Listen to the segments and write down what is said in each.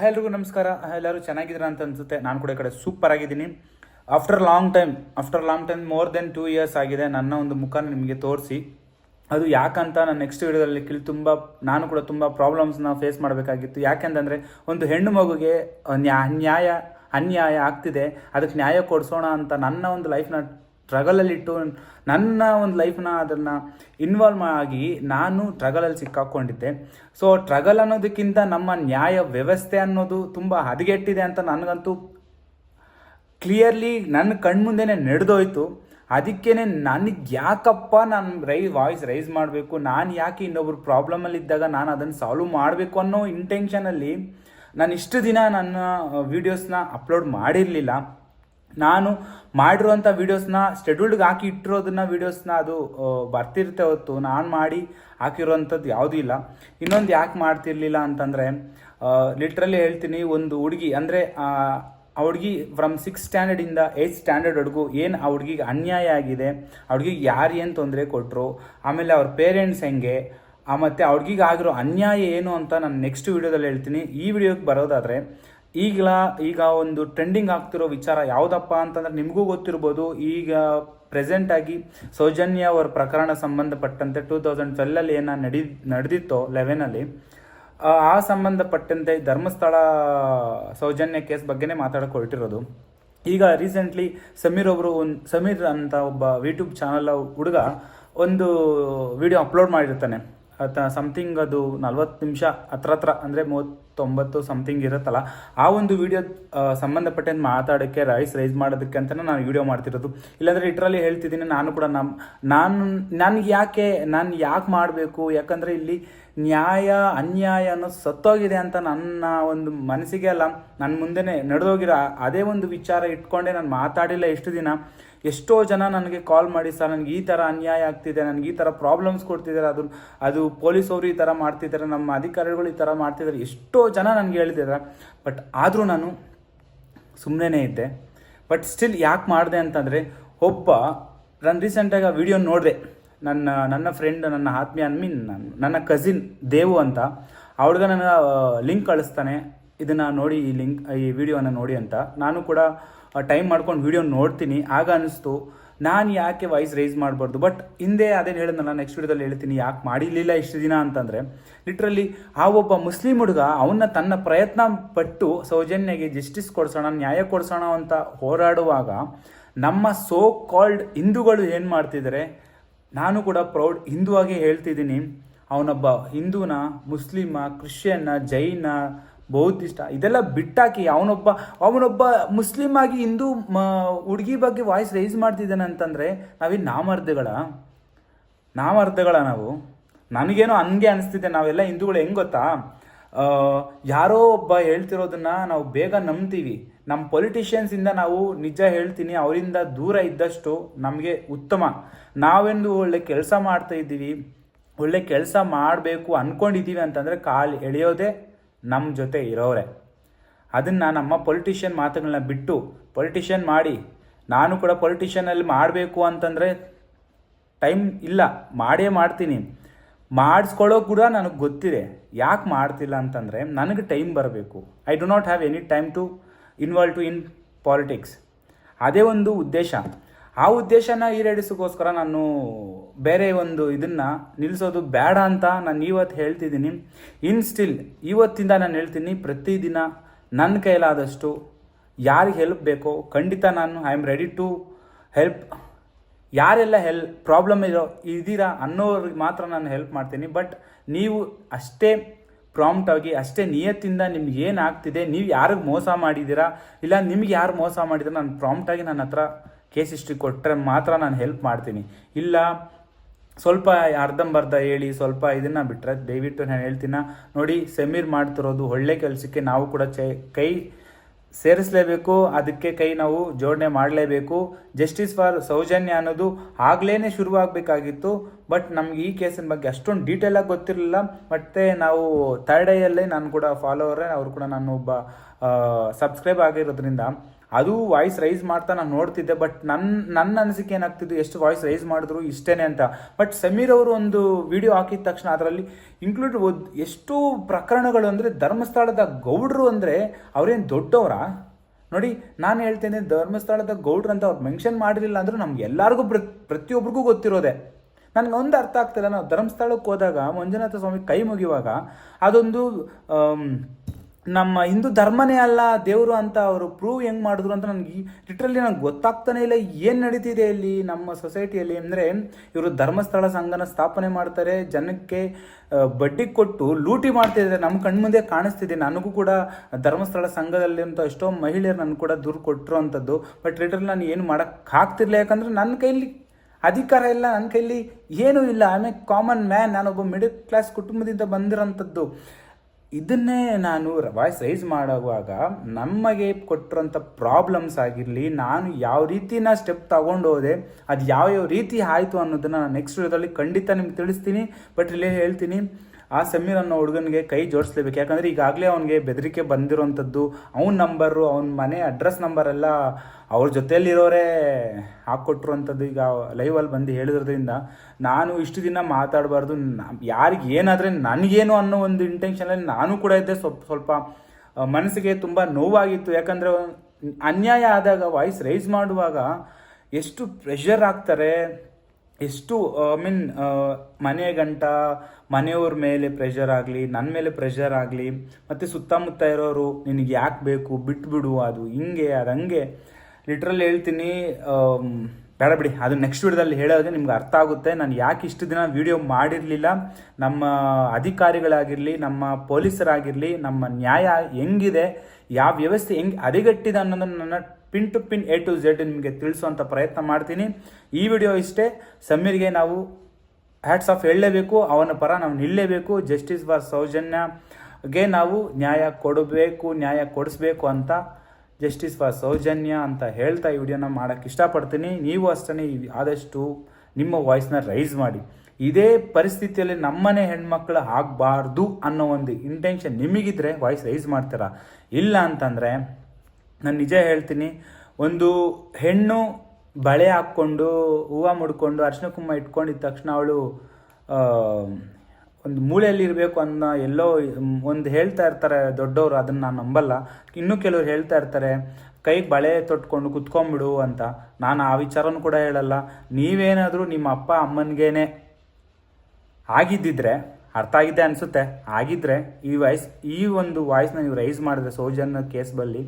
Hi ಎಲ್ರಿಗೂ ನಮಸ್ಕಾರ. ಎಲ್ಲರೂ ಚೆನ್ನಾಗಿದ್ದೀರಾ ಅಂತ ಅನ್ಸುತ್ತೆ. ನಾನು ಕೂಡ ಕಡೆ ಸೂಪರ್ ಆಗಿದ್ದೀನಿ. After long time after long time more than two years ಆಗಿದೆ. ನನ್ನ ಒಂದು ಮುಖನ ನಿಮಗೆ ತೋರಿಸಿ. ಅದು ಯಾಕಂತ ನಾನು ನೆಕ್ಸ್ಟ್ ವೀಡಿಯೋದಲ್ಲಿ ಕಿಲ್ ತುಂಬ, ನಾನು ಕೂಡ ತುಂಬ ಪ್ರಾಬ್ಲಮ್ಸ್ನ ಫೇಸ್ ಮಾಡಬೇಕಾಗಿತ್ತು. ಯಾಕೆಂತಂದರೆ ಒಂದು ಹೆಣ್ಣು ಮಗುಗೆ ನ್ಯಾ, ನ್ಯಾಯ, ಅನ್ಯಾಯ ಆಗ್ತಿದೆ. ಅದಕ್ಕೆ ನ್ಯಾಯ ಕೊಡಿಸೋಣ ಅಂತ ನನ್ನ ಒಂದು ಲೈಫ್ನ ಸ್ಟ್ರಗಲಲ್ಲಿಟ್ಟು ನನ್ನ ಒಂದು ಲೈಫ್ನ ಅದನ್ನು ಇನ್ವಾಲ್ವ್ ಆಗಿ ನಾನು ಟ್ರಗಲಲ್ಲಿ ಸಿಕ್ಕಾಕೊಂಡಿದ್ದೆ. ಸೊ ಸ್ಟ್ರಗಲ್ ಅನ್ನೋದಕ್ಕಿಂತ ನಮ್ಮ ನ್ಯಾಯ ವ್ಯವಸ್ಥೆ ಅನ್ನೋದು ತುಂಬ ಹದಗೆಟ್ಟಿದೆ ಅಂತ ನನಗಂತೂ ಕ್ಲಿಯರ್ಲಿ ನನ್ನ ಕಣ್ಮುಂದೆನೇ ನಡೆದೋಯ್ತು. ಅದಕ್ಕೇನೆ ನನಗೆ ಯಾಕಪ್ಪ ನಾನು ರೈ ವಾಯ್ಸ್ ರೈಸ್ ಮಾಡಬೇಕು, ನಾನು ಯಾಕೆ ಇನ್ನೊಬ್ರು ಪ್ರಾಬ್ಲಮಲ್ಲಿದ್ದಾಗ ನಾನು ಅದನ್ನು ಸಾಲ್ವ್ ಮಾಡಬೇಕು ಅನ್ನೋ ಇಂಟೆನ್ಷನಲ್ಲಿ ನಾನು ಇಷ್ಟು ದಿನ ನನ್ನ ವೀಡಿಯೋಸ್ನ ಅಪ್ಲೋಡ್ ಮಾಡಿರಲಿಲ್ಲ. ನಾನು ಮಾಡಿರುವಂಥ ವೀಡಿಯೋಸ್ನ ಶೆಡ್ಯೂಲ್ಡ್ಗೆ ಹಾಕಿ ಇಟ್ಟಿರೋದನ್ನ ವೀಡಿಯೋಸ್ನ ಅದು ಬರ್ತಿರುತ್ತೆ ಹೊತ್ತು. ನಾನು ಮಾಡಿ ಹಾಕಿರೋವಂಥದ್ದು ಯಾವುದೂ ಇಲ್ಲ. ಇನ್ನೊಂದು ಯಾಕೆ ಮಾಡ್ತಿರ್ಲಿಲ್ಲ ಅಂತಂದರೆ ಲಿಟ್ರಲಿ ಹೇಳ್ತೀನಿ, ಒಂದು ಹುಡುಗಿ, ಅಂದರೆ, ಆ ಹುಡುಗಿ ಫ್ರಮ್ ಸಿಕ್ಸ್ ಸ್ಟ್ಯಾಂಡರ್ಡಿಂದ ಏಯ್ತ್ ಸ್ಟ್ಯಾಂಡರ್ಡ್ವರೆಗೂ ಏನು ಆ ಹುಡುಗಿಗೆ ಅನ್ಯಾಯ ಆಗಿದೆ, ಆ ಹುಡುಗಿಗೆ ಯಾರು ಏನು ತೊಂದರೆ ಕೊಟ್ಟರು ಆಮೇಲೆ ಅವ್ರ ಪೇರೆಂಟ್ಸ್ ಹೆಂಗೆ ಮತ್ತು ಆ ಹುಡುಗಿಗೆ ಆಗಿರೋ ಅನ್ಯಾಯ ಏನು ಅಂತ ನಾನು ನೆಕ್ಸ್ಟ್ ವಿಡಿಯೋದಲ್ಲಿ ಹೇಳ್ತೀನಿ. ಈ ವಿಡಿಯೋಗೆ ಬರೋದಾದರೆ ಈಗ ಈಗ ಒಂದು ಟ್ರೆಂಡಿಂಗ್ ಆಗ್ತಿರೋ ವಿಚಾರ ಯಾವುದಪ್ಪ ಅಂತಂದ್ರೆ ನಿಮಗೂ ಗೊತ್ತಿರ್ಬೋದು, ಈಗ ಪ್ರೆಸೆಂಟ್ ಆಗಿ ಸೌಜನ್ಯ ಅವರ ಪ್ರಕರಣ ಸಂಬಂಧಪಟ್ಟಂತೆ ಟೂ ತೌಸಂಡ್ ಟ್ವೆಲ್ಲಲ್ಲಿ ಏನೋ ನಡಿ, ನಡೆದಿತ್ತೋ ಲೆವೆನಲ್ಲಿ ಆ ಸಂಬಂಧಪಟ್ಟಂತೆ ಧರ್ಮಸ್ಥಳ ಸೌಜನ್ಯ ಕೇಸ್ ಬಗ್ಗೆನೇ ಮಾತಾಡಕ್ಕೆ ಹೊರಟಿರೋದು ಈಗ ರೀಸೆಂಟ್ಲಿ ಸಮೀರ್ ಒಬ್ಬರು ಒಂದು, ಸಮೀರ್ ಅಂತ ಒಬ್ಬ ಯೂಟ್ಯೂಬ್ ಚಾನಲ್ ಹುಡುಗ ಒಂದು ವಿಡಿಯೋ ಅಪ್ಲೋಡ್ ಮಾಡಿರ್ತಾನೆ. ಸಮಥಿಂಗ್ ಅದು ನಲ್ವತ್ತು ನಿಮಿಷ ಹತ್ರ ಹತ್ರ ಅಂದರೆ ಮೂವತ್ತೊಂಬತ್ತು ಸಮಥಿಂಗ್ ಇರುತ್ತಲ್ಲ, ಆ ಒಂದು ವಿಡಿಯೋ ಸಂಬಂಧಪಟ್ಟಂತೆ ಮಾತಾಡೋಕ್ಕೆ ರೈಸ್ ರೈಸ್ ಮಾಡೋದಕ್ಕೆ ಅಂತಲೇ ನಾನು ವಿಡಿಯೋ ಮಾಡ್ತಿರೋದು. ಇಲ್ಲಾಂದರೆ ಇಟ್ರಲ್ಲಿ ಹೇಳ್ತಿದ್ದೀನಿ, ನಾನು ಕೂಡ ನಮ್ಮ ನಾನು, ನನಗೆ ಯಾಕೆ, ನಾನು ಯಾಕೆ ಮಾಡಬೇಕು? ಯಾಕಂದರೆ ಇಲ್ಲಿ ನ್ಯಾಯ, ಅನ್ಯಾಯ ಅನ್ನೋದು ಸತ್ತೋಗಿದೆ ಅಂತ ನನ್ನ ಒಂದು ಮನಸ್ಸಿಗೆ ಅಲ್ಲ ನನ್ನ ಮುಂದೆನೇ ನಡೆದೋಗಿರೋ ಅದೇ ಒಂದು ವಿಚಾರ ಇಟ್ಕೊಂಡೆ ನಾನು ಮಾತಾಡಿಲ್ಲ ಎಷ್ಟು ದಿನ. ಎಷ್ಟೋ ಜನ ನನಗೆ ಕಾಲ್ ಮಾಡಿ, ಸರ್, ನನಗೆ ಈ ಥರ ಅನ್ಯಾಯ ಆಗ್ತಿದೆ, ನನಗೆ ಈ ಥರ ಪ್ರಾಬ್ಲಮ್ಸ್ ಕೊಡ್ತಿದ್ದಾರೆ, ಅದು ಅದು ಪೊಲೀಸವರು ಈ ಥರ ಮಾಡ್ತಿದ್ದಾರೆ, ನಮ್ಮ ಅಧಿಕಾರಿಗಳು ಈ ಥರ ಮಾಡ್ತಿದ್ದಾರೆ. ಎಷ್ಟೋ ಜನ ನನಗೆ ಹೇಳ್ತಿದ್ದಾರೆ ಬಟ್ ಆದರೂ ನಾನು ಸುಮ್ಮನೆ ಇದ್ದೆ. ಬಟ್ ಸ್ಟಿಲ್ ಯಾಕೆ ಮಾಡಿದೆ ಅಂತಂದರೆ, ಒಬ್ಬ ನಾನು ರೀಸೆಂಟಾಗಿ ಆ ವಿಡಿಯೋ ನೋಡಿದೆ. ನನ್ನ ನನ್ನ ಫ್ರೆಂಡ್ ನನ್ನ ಆತ್ಮೀಯ ಐ ಮೀನ್ ನನ್ನ ಕಸಿನ್ ದೇವು ಅಂತ. ಆ ನನಗೆ ಲಿಂಕ್ ಕಳಿಸ್ತಾನೆ. ಇದನ್ನು ನೋಡಿ ಈ ಲಿಂಕ್ ಈ ವಿಡಿಯೋನ ನೋಡಿ ಅಂತ. ನಾನು ಕೂಡ ಟೈಮ್ ಮಾಡ್ಕೊಂಡು ವಿಡಿಯೋ ನೋಡ್ತೀನಿ. ಆಗ ಅನಿಸ್ತು ನಾನು ಯಾಕೆ ವಾಯ್ಸ್ ರೈಸ್ ಮಾಡಬಾರ್ದು? ಬಟ್ ಹಿಂದೆ ಅದೇನು ಹೇಳಿದ್ನಲ್ಲ ನೆಕ್ಸ್ಟ್ ವಿಡಿಯೋದಲ್ಲಿ ಹೇಳ್ತೀನಿ, ಯಾಕೆ ಮಾಡಿರಲಿಲ್ಲ ಇಷ್ಟು ದಿನ ಅಂತಂದರೆ ಲಿಟ್ರಲಿ ಆ ಒಬ್ಬ ಮುಸ್ಲಿಂ ಹುಡುಗ ಅವನ್ನ ತನ್ನ ಪ್ರಯತ್ನ ಪಟ್ಟು ಸೌಜನ್ಯಗೆ ಜಸ್ಟಿಸ್ ಕೊಡ್ಸೋಣ, ನ್ಯಾಯ ಕೊಡ್ಸೋಣ ಅಂತ ಹೋರಾಡುವಾಗ ನಮ್ಮ ಸೋ ಕಾಲ್ಡ್ ಹಿಂದೂಗಳು ಏನು ಮಾಡ್ತಿದ್ದಾರೆ ನಾನು ಕೂಡ ಪ್ರೌಡ್ ಹಿಂದೂ ಆಗಿ ಹೇಳ್ತಿದ್ದೀನಿ, ಅವನೊಬ್ಬ ಹಿಂದೂನ, ಮುಸ್ಲಿಮ, ಕ್ರಿಶ್ಚಿಯನ್ನ, ಜೈನ ಬೌದ್ಧಿಷ್ಟ ಇದೆಲ್ಲ ಬಿಟ್ಟಾಕಿ ಅವನೊಬ್ಬ ಅವನೊಬ್ಬ ಮುಸ್ಲಿಮ್ ಆಗಿ ಹಿಂದೂ, ಮ, ಹುಡುಗಿ ಬಗ್ಗೆ ವಾಯ್ಸ್ ರೈಸ್ ಮಾಡ್ತಿದ್ದಾನೆ ಅಂತಂದರೆ ನಾವೇನು ನಾಮರ್ಧಗಳ ನಾಮರ್ಧಗಳ ನಾವು. ನನಗೇನೋ ಹಂಗೆ ಅನಿಸ್ತಿದೆ, ನಾವೆಲ್ಲ ಹಿಂದೂಗಳು ಹೆಂಗೆ ಗೊತ್ತಾ? ಯಾರೋ ಒಬ್ಬ ಹೇಳ್ತಿರೋದನ್ನ ನಾವು ಬೇಗ ನಂಬ್ತೀವಿ. ನಮ್ಮ ಪೊಲಿಟಿಷಿಯನ್ಸಿಂದ ನಾವು ನಿಜ ಹೇಳ್ತೀನಿ, ಅವರಿಂದ ದೂರ ಇದ್ದಷ್ಟು ನಮಗೆ ಉತ್ತಮ. ನಾವೆಂದು ಒಳ್ಳೆ ಕೆಲಸ ಮಾಡ್ತಾ ಇದ್ದೀವಿ, ಒಳ್ಳೆ ಕೆಲಸ ಮಾಡಬೇಕು ಅಂದ್ಕೊಂಡಿದ್ದೀವಿ ಅಂತಂದರೆ ಕಾಲು ಎಳೆಯೋದೇ ನಮ್ಮ ಜೊತೆ ಇರೋರೆ ಅದನ್ನು ನಮ್ಮ ಪೊಲಿಟಿಷಿಯನ್ ಮಾತುಗಳನ್ನ ಬಿಟ್ಟು ಪೊಲಿಟಿಷಿಯನ್ ಮಾಡಿ, ನಾನು ಕೂಡ ಪೊಲಿಟಿಷಿಯನಲ್ಲಿ ಮಾಡಬೇಕು ಅಂತಂದರೆ ಟೈಮ್ ಇಲ್ಲ. ಮಾಡೇ ಮಾಡ್ತೀನಿ. ಮಾಡಿಸ್ಕೊಳ್ಳೋ ಕೂಡ ನನಗೆ ಗೊತ್ತಿದೆ. ಯಾಕೆ ಮಾಡ್ತಿಲ್ಲ ಅಂತಂದರೆ ನನಗೆ ಟೈಮ್ ಬರಬೇಕು. I do not have any time to involve to in politics ಅದೇ ಒಂದು ಉದ್ದೇಶ. ಆ ಉದ್ದೇಶನ ಈಡೇರಿಸೋಕ್ಕೋಸ್ಕರ ನಾನು ಬೇರೆ ಒಂದು ಇದನ್ನು ನಿಲ್ಲಿಸೋದು ಬೇಡ ಅಂತ ನಾನು ಇವತ್ತು ಹೇಳ್ತಿದ್ದೀನಿ. ಇನ್ ಸ್ಟಿಲ್ ಇವತ್ತಿಂದ ನಾನು ಹೇಳ್ತೀನಿ, ಪ್ರತಿದಿನ ನನ್ನ ಕೈಲಾದಷ್ಟು ಯಾರಿಗೆ ಹೆಲ್ಪ್ ಬೇಕೋ, ಖಂಡಿತ ನಾನು I am ready to help ಯಾರೆಲ್ಲ ಹೆಲ್ ಪ್ರಾಬ್ಲಮ್ ಇರೋ, ಇದ್ದೀರಾ ಅನ್ನೋರಿಗೆ ಮಾತ್ರ ನಾನು ಹೆಲ್ಪ್ ಮಾಡ್ತೀನಿ. ಬಟ್ ನೀವು ಅಷ್ಟೇ ಪ್ರಾಂಪ್ಟಾಗಿ ಅಷ್ಟೇ ನಿಯತ್ತಿಂದ ನಿಮ್ಗೆ ಏನಾಗ್ತಿದೆ ನೀವು ಯಾರಿಗೆ ಮೋಸ ಮಾಡಿದ್ದೀರಾ, ಇಲ್ಲ ನಿಮ್ಗೆ ಯಾರು ಮೋಸ ಮಾಡಿದ್ರೆ ನಾನು ಪ್ರಾಂಪ್ಟಾಗಿ ನನ್ನ ಹತ್ರ ಕೇಸ್ ಹಿಸ್ಟ್ರಿ ಕೊಟ್ಟರೆ ಮಾತ್ರ ನಾನು ಹೆಲ್ಪ್ ಮಾಡ್ತೀನಿ. ಇಲ್ಲ, ಸ್ವಲ್ಪ ಅರ್ಧಂಬರ್ಧ ಹೇಳಿ, ಸ್ವಲ್ಪ ಇದನ್ನು ಬಿಟ್ಟರೆ ದಯವಿಟ್ಟು ನಾನು ಹೇಳ್ತೀನ. ನೋಡಿ, ಸಮೀರ್ ಮಾಡ್ತಿರೋದು ಒಳ್ಳೆ ಕೆಲಸಕ್ಕೆ ನಾವು ಕೂಡ ಚೈ, ಕೈ ಸೇರಿಸಲೇಬೇಕು. ಅದಕ್ಕೆ ಕೈ ನಾವು ಜೋಡಣೆ ಮಾಡಲೇಬೇಕು. ಜಸ್ಟಿಸ್ ಫಾರ್ ಸೌಜನ್ಯ ಅನ್ನೋದು ಆಗ್ಲೇ ಶುರುವಾಗಬೇಕಾಗಿತ್ತು. ಬಟ್ ನಮ್ಗೆ ಈ ಕೇಸಿನ ಬಗ್ಗೆ ಅಷ್ಟೊಂದು ಡೀಟೇಲಾಗಿ ಗೊತ್ತಿರಲಿಲ್ಲ. ಮತ್ತೆ ನಾವು ಥರ್ಡ್ ಐಯಲ್ಲೇ ನಾನು ಕೂಡ ಫಾಲೋವರೇ ಅವರು ಕೂಡ ನಾನು ಒಬ್ಬ ಸಬ್ಸ್ಕ್ರೈಬ್ ಆಗಿರೋದ್ರಿಂದ ಅದು ವಾಯ್ಸ್ ರೈಸ್ ಮಾಡ್ತಾ ನಾನು ನೋಡ್ತಿದ್ದೆ ಬಟ್ ನನ್ನ ನನ್ನ ಅನಿಸಿಕೆ ಏನಾಗ್ತಿದ್ದು, ಎಷ್ಟು ವಾಯ್ಸ್ ರೈಸ್ ಮಾಡಿದ್ರು ಇಷ್ಟೇನೆ ಅಂತ. ಬಟ್ ಸಮೀರ್ ಅವರು ಒಂದು ವಿಡಿಯೋ ಹಾಕಿದ ತಕ್ಷಣ ಅದರಲ್ಲಿ ಇನ್ಕ್ಲೂಡ್ ಎಷ್ಟು ಪ್ರಕರಣಗಳು ಅಂದರೆ ಧರ್ಮಸ್ಥಳದ ಗೌಡ್ರು ಅಂದರೆ ಅವರೇನು ದೊಡ್ಡವರಾ? ನೋಡಿ, ನಾನು ಹೇಳ್ತೇನೆ, ಧರ್ಮಸ್ಥಳದ ಗೌಡ್ರು ಅಂತ ಅವ್ರು ಮೆನ್ಷನ್ ಮಾಡಿರಲಿಲ್ಲ ಅಂದರೂ ನಮ್ಗೆ ಎಲ್ಲರಿಗೂ ಪ್ರ ಪ್ರತಿಯೊಬ್ಬರಿಗೂ ಗೊತ್ತಿರೋದೆ. ಒಂದು ಅರ್ಥ ಆಗ್ತಿಲ್ಲ. ನಾವು ಧರ್ಮಸ್ಥಳಕ್ಕೆ ಹೋದಾಗ ಮಂಜುನಾಥ ಸ್ವಾಮಿ ಕೈ ಮುಗಿಯುವಾಗ ಅದೊಂದು ನಮ್ಮ ಹಿಂದೂ ಧರ್ಮನೇ ಅಲ್ಲ, ದೇವರು ಅಂತ ಅವರು ಪ್ರೂವ್ ಹೆಂಗೆ ಮಾಡಿದ್ರು ಅಂತ ನನಗೆ ಲಿಟ್ರಲ್ಲಿ ನನಗೆ ಗೊತ್ತಾಗ್ತಾನೆ ಇಲ್ಲ, ಏನು ನಡೀತಿದೆ ಇಲ್ಲಿ ನಮ್ಮ ಸೊಸೈಟಿಯಲ್ಲಿ ಅಂದರೆ ಇವರು ಧರ್ಮಸ್ಥಳ ಸಂಘನ ಸ್ಥಾಪನೆ ಮಾಡ್ತಾರೆ, ಜನಕ್ಕೆ ಬಡ್ಡಿ ಕೊಟ್ಟು ಲೂಟಿ ಮಾಡ್ತಿದ್ದಾರೆ ನಮ್ಮ ಕಣ್ಮುಂದೆ ಕಾಣಿಸ್ತಿದೆ. ನನಗೂ ಕೂಡ ಧರ್ಮಸ್ಥಳ ಸಂಘದಲ್ಲಿ ಅಂತ ಎಷ್ಟೋ ಮಹಿಳೆಯರು ನನಗೆ ಕೂಡ ದೂರು ಕೊಟ್ಟರು ಅಂಥದ್ದು ಬಟ್ ಲಿಟ್ರಲಿ ನಾನು ಏನು ಮಾಡೋಕ್ಕಾಗ್ತಿರ್ಲಿಲ್ಲ ಯಾಕಂದರೆ ನನ್ನ ಕೈಲಿ ಅಧಿಕಾರ ಇಲ್ಲ ನನ್ನ ಕೈಲಿ ಏನೂ ಇಲ್ಲ. ಆಮೇಲೆ ಕಾಮನ್ ಮ್ಯಾನ್ ನಾನೊಬ್ಬ ಮಿಡಲ್ ಕ್ಲಾಸ್ ಕುಟುಂಬದಿಂದ ಬಂದಿರೋಂಥದ್ದು. ಇದನ್ನೇ ನಾನು ವಾಯ್ಸ್ ರೈಸ್ ಮಾಡುವಾಗ ನಮಗೆ ಕೊಟ್ಟಿರೋಂಥ ಪ್ರಾಬ್ಲಮ್ಸ್ ಆಗಿರಲಿ, ನಾನು ಯಾವ ರೀತಿನ ಸ್ಟೆಪ್ ತಗೊಂಡು ಹೋದೆ, ಅದು ಯಾವ ಯಾವ ರೀತಿ ಆಯಿತು ಅನ್ನೋದನ್ನು ನಾನು ನೆಕ್ಸ್ಟ್ ವಿಡಿಯೋದಲ್ಲಿ ಖಂಡಿತ ನಿಮ್ಗೆ ತಿಳಿಸ್ತೀನಿ ಬಟ್ ಇಲ್ಲೇ ಹೇಳ್ತೀನಿ. ಆ ಸಮೀರ್ ಅನ್ನೋ ಹುಡುಗನಿಗೆ ಕೈ ಜೋಡಿಸ್ಲೇಬೇಕು. ಯಾಕಂದರೆ ಈಗಾಗಲೇ ಅವನಿಗೆ ಬೆದರಿಕೆ ಬಂದಿರೋವಂಥದ್ದು ಅವನ ನಂಬರು, ಅವನ ಮನೆ ಅಡ್ರೆಸ್ ನಂಬರ್ ಎಲ್ಲ ಅವ್ರ ಜೊತೆಯಲ್ಲಿರೋರೇ ಹಾಕ್ಕೊಟ್ಟಿರುವಂಥದ್ದು ಈಗ ಲೈವಲ್ಲಿ ಬಂದು ಹೇಳಿದ್ರದ್ರಿಂದ ನಾನು ಇಷ್ಟು ದಿನ ಮಾತಾಡಬಾರ್ದು. ಯಾರಿಗೆ ಏನಾದರೆ ನನಗೇನು ಅನ್ನೋ ಒಂದು ಇಂಟೆನ್ಷನಲ್ಲಿ ನಾನು ಕೂಡ ಇದ್ದೆ. ಸ್ವಲ್ಪ ಸ್ವಲ್ಪ ಮನಸ್ಸಿಗೆ ತುಂಬ ನೋವಾಗಿತ್ತು. ಯಾಕಂದರೆ ಅನ್ಯಾಯ ಆದಾಗ ವಾಯ್ಸ್ ರೈಸ್ ಮಾಡುವಾಗ ಎಷ್ಟು ಪ್ರೆಷರ್ ಆಗ್ತಾರೆ ಎಷ್ಟು ಐ ಮೀನ್ ಮನೆ ಗಂಟ, ಮನೆಯವ್ರ ಮೇಲೆ ಪ್ರೆಷರ್ ಆಗಲಿ ನನ್ನ ಮೇಲೆ ಪ್ರೆಷರ್ ಆಗಲಿ, ಮತ್ತು ಸುತ್ತಮುತ್ತ ಇರೋರು ನಿನಗೆ ಯಾಕೆ ಬೇಕು, ಬಿಟ್ಬಿಡು ಅದು, ಹಿಂಗೆ, ಅದು ಹಂಗೆ. ಲಿಟ್ರಲ್ಲಿ ಹೇಳ್ತೀನಿ ಬೇಡ ಬಿಡಿ, ಅದು ನೆಕ್ಸ್ಟ್ ವಿಡಿಯೋದಲ್ಲಿ ಹೇಳೋದು ನಿಮ್ಗೆ ಅರ್ಥ ಆಗುತ್ತೆ. ನಾನು ಯಾಕೆ ಇಷ್ಟು ದಿನ ವೀಡಿಯೋ ಮಾಡಿರಲಿಲ್ಲ? ನಮ್ಮ ಅಧಿಕಾರಿಗಳಾಗಿರಲಿ, ನಮ್ಮ ಪೊಲೀಸರಾಗಿರಲಿ, ನಮ್ಮ ನ್ಯಾಯ ಹೆಂಗಿದೆ? ಯಾವ ವ್ಯವಸ್ಥೆ ಹೆಂಗೆ ಅರಿಗಟ್ಟಿದೆ ಅನ್ನೋದನ್ನು ನನ್ನ pin to pin A to Z ನಿಮಗೆ ತಿಳಿಸುವಂಥ ಪ್ರಯತ್ನ ಮಾಡ್ತೀನಿ. ಈ ವಿಡಿಯೋ ಇಷ್ಟೇ. ಸಮೀರ್ಗೆ ನಾವು ಹ್ಯಾಟ್ಸ್ ಆಫ್ ಹೇಳಲೇಬೇಕು. ಅವನ ಪರ ನಾವು ನಿಲ್ಲಲೇಬೇಕು ಜಸ್ಟಿಸ್ ಫಾರ್ ಸೌಜನ್ಯಗೆ ನಾವು ನ್ಯಾಯ ಕೊಡಬೇಕು, ನ್ಯಾಯ ಕೊಡಿಸ್ಬೇಕು ಅಂತ ಜಸ್ಟಿಸ್ ಫಾರ್ ಸೌಜನ್ಯ ಅಂತ ಹೇಳ್ತಾ ಈ ವಿಡಿಯೋನ ಮಾಡೋಕ್ಕೆ ಇಷ್ಟಪಡ್ತೀನಿ. ನೀವು ಅಷ್ಟೇ ಆದಷ್ಟು ನಿಮ್ಮ ವಾಯ್ಸ್ನ ರೈಸ್ ಮಾಡಿ. ಇದೇ ಪರಿಸ್ಥಿತಿಯಲ್ಲಿ ನಮ್ಮನೆ ಹೆಣ್ಮಕ್ಳು ಆಗಬಾರ್ದು ಅನ್ನೋ ಒಂದು ಇಂಟೆನ್ಷನ್ ನಿಮಗಿದ್ರೆ ವಾಯ್ಸ್ ರೈಸ್ ಮಾಡ್ತೀರಾ? ಇಲ್ಲ ಅಂತಂದರೆ ನಾನು ನಿಜ ಹೇಳ್ತೀನಿ, ಒಂದು ಹೆಣ್ಣು ಬಳೆ ಹಾಕ್ಕೊಂಡು, ಹೂವು ಮುಡ್ಕೊಂಡು ಅರ್ಶಿನ ಕುಂಭ ಇಟ್ಕೊಂಡಿದ್ದ ತಕ್ಷಣ ಅವಳು ಒಂದು ಮೂಳೆಯಲ್ಲಿ ಇರಬೇಕು ಅನ್ನೋ ಎಲ್ಲೋ ಒಂದು ಹೇಳ್ತಾ ಇರ್ತಾರೆ ದೊಡ್ಡವರು, ಅದನ್ನು ನಾನು ನಂಬಲ್ಲ. ಇನ್ನೂ ಕೆಲವರು ಹೇಳ್ತಾ ಇರ್ತಾರೆ ಕೈಗೆ ಬಳೆ ತೊಟ್ಕೊಂಡು ಕುತ್ಕೊಂಬಿಡು ಅಂತ. ನಾನು ಆ ವಿಚಾರನೂ ಕೂಡ ಹೇಳಲ್ಲ. ನೀವೇನಾದರೂ ನಿಮ್ಮ ಅಪ್ಪ ಅಮ್ಮನಿಗೇನೆ ಆಗಿದ್ದಿದ್ರೆ, ಅರ್ಥ ಆಗಿದೆ ಅನಿಸುತ್ತೆ. ಆಗಿದ್ರೆ ಈ ವಾಯ್ಸ್, ಈ ಒಂದು ವಾಯ್ಸ್ನ ನೀವು ರೈಸ್ ಮಾಡಿದ್ರೆ ಸೌಜನ್ಯ ಕೇಸ್ ಬಲ್ಲಿ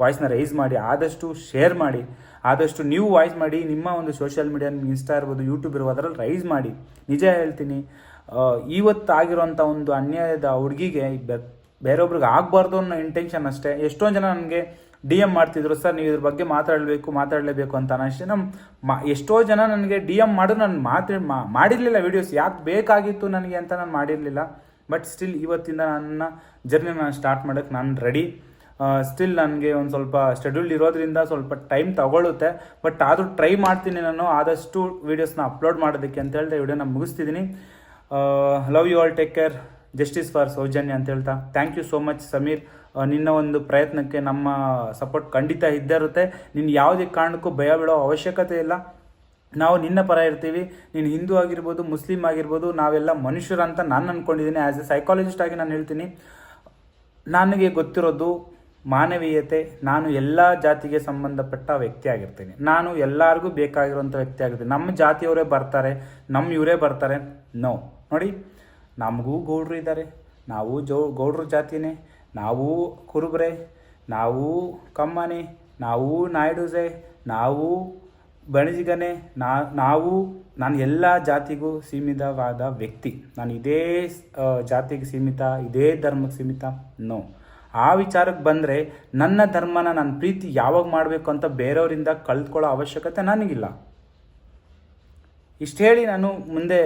ವಾಯ್ಸ್ನ ರೈಸ್ ಮಾಡಿ, ಆದಷ್ಟು ಶೇರ್ ಮಾಡಿ, ಆದಷ್ಟು ನೀವು ವಾಯ್ಸ್ ಮಾಡಿ, ನಿಮ್ಮ ಒಂದು ಸೋಷಿಯಲ್ ಮೀಡಿಯಾ ನಿಮ್ಗೆ ಇನ್ಸ್ಟಾ ಇರ್ಬೋದು ಯೂಟ್ಯೂಬ್ ಇರ್ಬೋದು, ಅದರಲ್ಲಿ ರೈಸ್ ಮಾಡಿ. ನಿಜ ಹೇಳ್ತೀನಿ ಇವತ್ತು ಆಗಿರೋಂಥ ಒಂದು ಅನ್ಯಾಯದ ಹುಡುಗಿಗೆ ಬೇರೊಬ್ರಿಗೆ ಆಗಬಾರ್ದು ಅನ್ನೋ ಇಂಟೆನ್ಷನ್ ಅಷ್ಟೇ. ಎಷ್ಟೊಂದು ಜನ ನನಗೆ ಡಿ ಎಂ ಮಾಡ್ತಿದ್ರು, ಸರ್, ನೀವು ಇದ್ರ ಬಗ್ಗೆ ಮಾತಾಡಬೇಕು, ಮಾತಾಡಲೇಬೇಕು ಅಂತ. ಅಷ್ಟೇ ನಮ್ಮ ಮಾ, ಎಷ್ಟೋ ಜನ ನನಗೆ ಡಿ ಎಂ ಮಾಡು, ನಾನು ಮಾತ್ರ ಮಾಡಿರಲಿಲ್ಲ ವೀಡಿಯೋಸ್ ಯಾಕೆ ಬೇಕಾಗಿತ್ತು ನನಗೆ ಅಂತ ನಾನು ಮಾಡಿರಲಿಲ್ಲ. ಬಟ್ ಸ್ಟಿಲ್ ಇವತ್ತಿಂದ ನನ್ನ ಜರ್ನಿ ನಾನು ಸ್ಟಾರ್ಟ್ ಮಾಡೋಕ್ಕೆ ನಾನು ರೆಡಿ ಸ್ಟಿಲ್ ನನಗೆ ಒಂದು ಸ್ವಲ್ಪ ಶೆಡ್ಯೂಲ್ ಇರೋದ್ರಿಂದ ಸ್ವಲ್ಪ ಟೈಮ್ ತಗೊಳ್ಳುತ್ತೆ ಬಟ್ ಆದರೂ ಟ್ರೈ ಮಾಡ್ತೀನಿ ನಾನು. ಆದಷ್ಟು ವೀಡಿಯೋಸ್ನ ಅಪ್ಲೋಡ್ ಮಾಡೋದಕ್ಕೆ ಅಂತ ಹೇಳ್ತಾ ವಿಡಿಯೋನ ಮುಗಿಸ್ತಿದ್ದೀನಿ love you all take care justice for Soujanya ಅಂತ ಹೇಳ್ತಾ. Thank you so much Sameer. ನಿನ್ನ ಒಂದು ಪ್ರಯತ್ನಕ್ಕೆ ನಮ್ಮ ಸಪೋರ್ಟ್ ಖಂಡಿತ ಇದ್ದೇ ಇರುತ್ತೆ. ನೀನು ಯಾವುದೇ ಕಾರಣಕ್ಕೂ ಭಯ ಬೀಳೋ ಅವಶ್ಯಕತೆ ಇಲ್ಲ. ನಾವು ನಿನ್ನ ಪರ ಇರ್ತೀವಿ. ನೀನು ಹಿಂದೂ ಆಗಿರ್ಬೋದು, ಮುಸ್ಲಿಂ ಆಗಿರ್ಬೋದು, ನಾವೆಲ್ಲ ಮನುಷ್ಯರು ಅಂತ ನಾನು ಅಂದ್ಕೊಂಡಿದ್ದೀನಿ ಆ್ಯಸ್ ಎ ಸೈಕಾಲಜಿಸ್ಟ್ ಆಗಿ ನಾನು ಹೇಳ್ತೀನಿ. ನನಗೆ ಗೊತ್ತಿರೋದು ಮಾನವೀಯತೆ, ನಾನು ಎಲ್ಲ ಜಾತಿಗೆ ಸಂಬಂಧಪಟ್ಟ ವ್ಯಕ್ತಿ ಆಗಿರ್ತೀನಿ. ನಾನು ಎಲ್ಲರಿಗೂ ಬೇಕಾಗಿರುವಂಥ ವ್ಯಕ್ತಿ ಆಗಿರ್ತೀನಿ. ನಮ್ಮ ಜಾತಿಯವರೇ ಬರ್ತಾರೆ, ನಮ್ಮ ಇವರೇ ಬರ್ತಾರೆ. ನೋ ನೋಡಿ, ನಮಗೂ ಗೌಡ್ರು ಇದ್ದಾರೆ. ನಾವು ಜೋ, ಗೌಡ್ರ ಜಾತಿನೇ. ನಾವು ಕುರುಬ್ರೆ. ನಾವು ಕಮ್ಮನೆ. ನಾವು ನಾಯ್ಡುಸೆ. ನಾವು ಬಣಜಿಗನೆ. ನಾ, ನಾವು, ನಾನು ಎಲ್ಲ ಜಾತಿಗೂ ಸೀಮಿತವಾದ ವ್ಯಕ್ತಿ. ನಾನು ಇದೇ ಜಾತಿಗೆ ಸೀಮಿತ, ಇದೇ ಧರ್ಮಕ್ಕೆ ಸೀಮಿತ. ನೋ ಆ ವಿಚಾರಕ್ಕೆ ಬಂದರೆ ನನ್ನ ಧರ್ಮನ ನನ್ನ ಪ್ರೀತಿ ಯಾವಾಗ ಮಾಡಬೇಕು ಅಂತ ಬೇರೆಯವರಿಂದ ಕಳ್ತ್ಕೊಳ್ಳೋ ಅವಶ್ಯಕತೆ ನನಗಿಲ್ಲ. ಇಷ್ಟು ಹೇಳಿ ನಾನು ಮುಂದೆ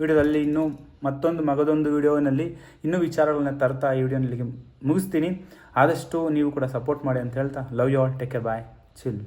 ವಿಡಿಯೋದಲ್ಲಿ ಇನ್ನೂ ಮತ್ತೊಂದು ಮಗದೊಂದು ವಿಡಿಯೋನಲ್ಲಿ ಇನ್ನೂ ವಿಚಾರಗಳನ್ನ ತರ್ತಾ ಈ ವಿಡಿಯೋನಲ್ಲಿ ಮುಗಿಸ್ತೀನಿ. ಆದಷ್ಟು ನೀವು ಕೂಡ ಸಪೋರ್ಟ್ ಮಾಡಿ ಅಂತ ಹೇಳ್ತಾ love you all take care bye chill